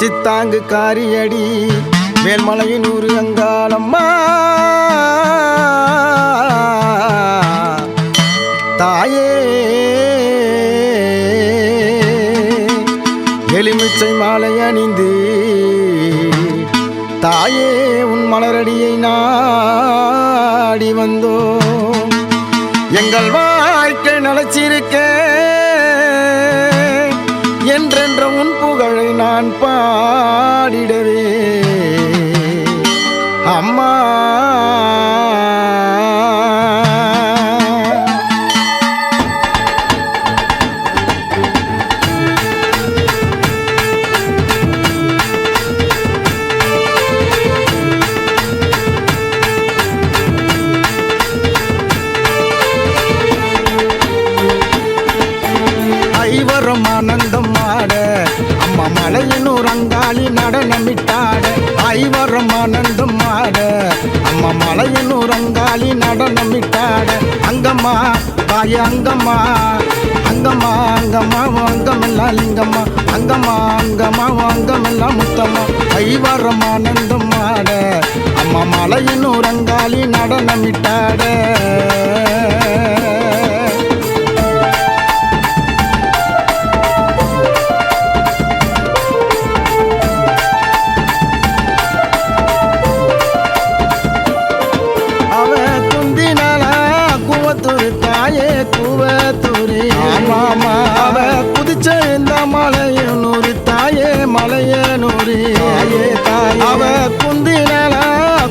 சித்தாங்கு காரியடி. மேல்மலையினூர் அங்காளம்மா. தாயே. எலுமிச்சை மாலை அணிந்து. தாயே உன் மலரடியை நாடி வந்தோம். எங்கள் வாழ்க்கை நலச்சிருக்க நான் பாடிடவே நடனமிட்டாட ஐவரம் ஆனந்தம் ஆட. அம்மா மலையினூர் அங்காளி நடனமிட்டாட அங்கம்மா தாய அங்கம்மா அங்கம்மா அங்கம்மா அங்கமெல்லாம் லிங்கம்மா அங்கம்மா அங்கம்மா அங்கமெல்லாம் முத்தம்மா. ஐவரம் ஆனந்தம் ஆட அம்மா மலையினூர் அங்காளி நடனமிட்டாட. குவத்தூர் தாயே குவத்தூரி. ஆமாமா அவ குதிச்ச இந்த மலையனூர் தாயே மலையனூரி. தாயே தாயே. அவ குந்தினால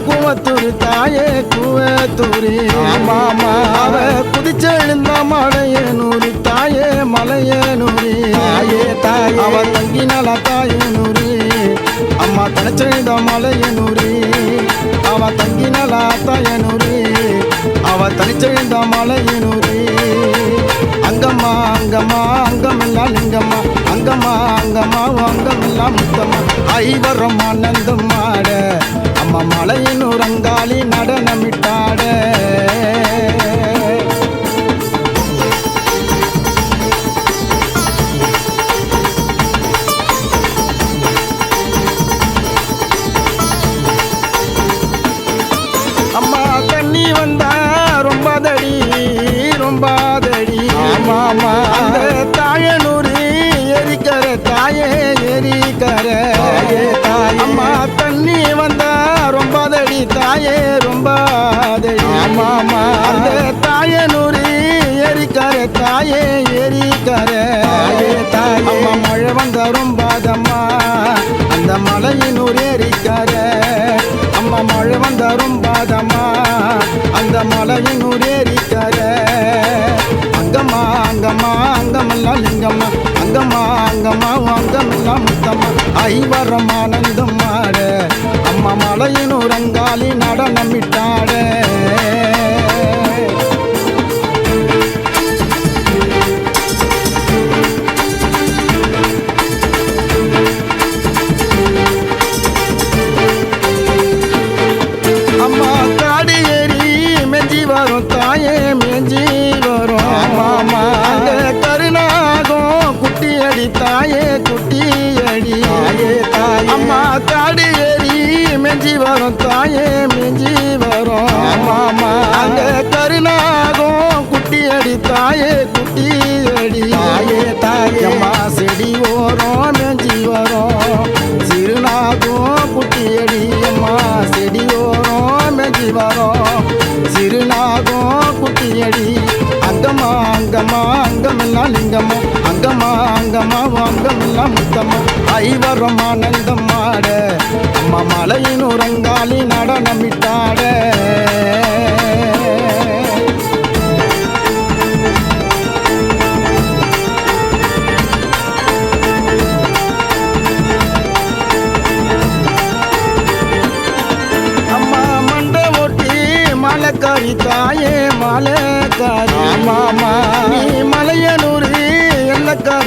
குவத்தூர் தாயே குவத்தூரி. ஆமாமா அவ குதிச்ச இந்த மலையனூர் தாயே மலையனூரி. தாயே தாயே. அவ தங்கினால தாயனூரி. அம்மா தனச்செழுந்த மலையனூரி. அவ தங்கினால தாயனூரி. அவ தனிச்செழுந்த மலையனூரி. அங்கம்மா அங்கம்மா அங்கமெல்லாம் லிங்கம்மா. அங்கம்மா அங்கம்மா அங்கமெல்லாம் முத்தம்மா. ஐவரம் ஆனந்தம் ஆட அம்மா மலையினூர் அங்காளி அந்த தாயனூர் எரிக்கர தாயே எரிக்கர தாயே அம்மா மழை வந்தாரும் பாதம்மா தம்மா அந்த மலையினூர் எரிக்கர அம்மா மழை வந்தாரும் பாதம்மா அந்த மலையினூர் ஏறிக்கர அங்கம்மா அங்கம்மா அங்கமெல்லாம் லிங்கம்மா. அங்கம்மா அங்கம்மா அங்கமெல்லாம் முத்தம்மா. ஐவரம் ஆனந்தம் ஆட அம்மா மலையினூர் அங்காளி நடனமிட்டாட. அம்மா காடு ஏறி மெஞ்சி வரும் தாயே மெஞ்சி வரும். ஆமாமா அங்க கருணாகம் குட்டி அடி தாயே குட்டி அடி. தாயே தாயே. அம்மா செடி ஓரம் மெஞ்சி வரும். சிறுநாகும் குட்டி அடி அம்மா. செடி ஓரம் மெஞ்சி வரும். சிறுநாகம் குட்டியடி அங்கமா அங்கமா அங்கமெல்லாம் லிங்கமோ அங்கமா அங்கமா அங்கமெல்லாம் முத்தமோ. ஐவரம் ஆனந்தம் ஆட அம்மா மலையின் உறங்காலி நடனமிட்டாட.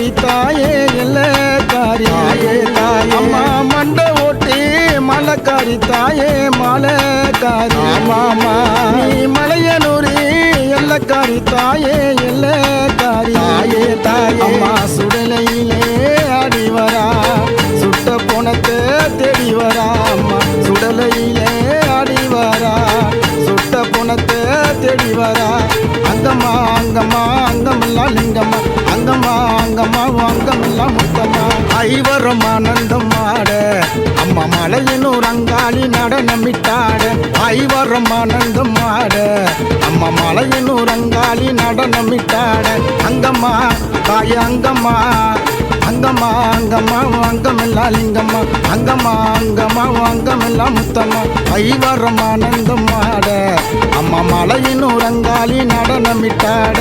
எல்லக்காரி தாயே எல்லக்காரி தாயே. தாயே அம்மா மண்டை ஓட்டி மலைக்காரி தாயே மலைக்காரி. மாமா நீ மலையனூர் எல்லக்காரி தாயே எல்லக்காரி தாயே தாயே. அம்மா சுடலையிலே அங்கம்மா அங்கம்மா அங்கம்மா அங்கமெல்லாம் முத்தம்மா. ஐவரம் ஆனந்தம் ஆட அம்மா மலையினூர் அங்காளி நடனமிட்டாட ஐவரம் ஆனந்தம் ஆட அம்மா மலையினூர் அங்காளி நடனமிட்டாட அங்கம்மா தாய அங்கம்மா அங்கம்மா அங்கம்மா அங்கமெல்லாம் லிங்கம்மா. அங்கம்மா அங்கம்மா அங்கமெல்லாம் முத்தம்மா. ஐவரம் ஆனந்தம் ஆட அம்மா மலையினூர் அங்காளி நடனமிட்டாட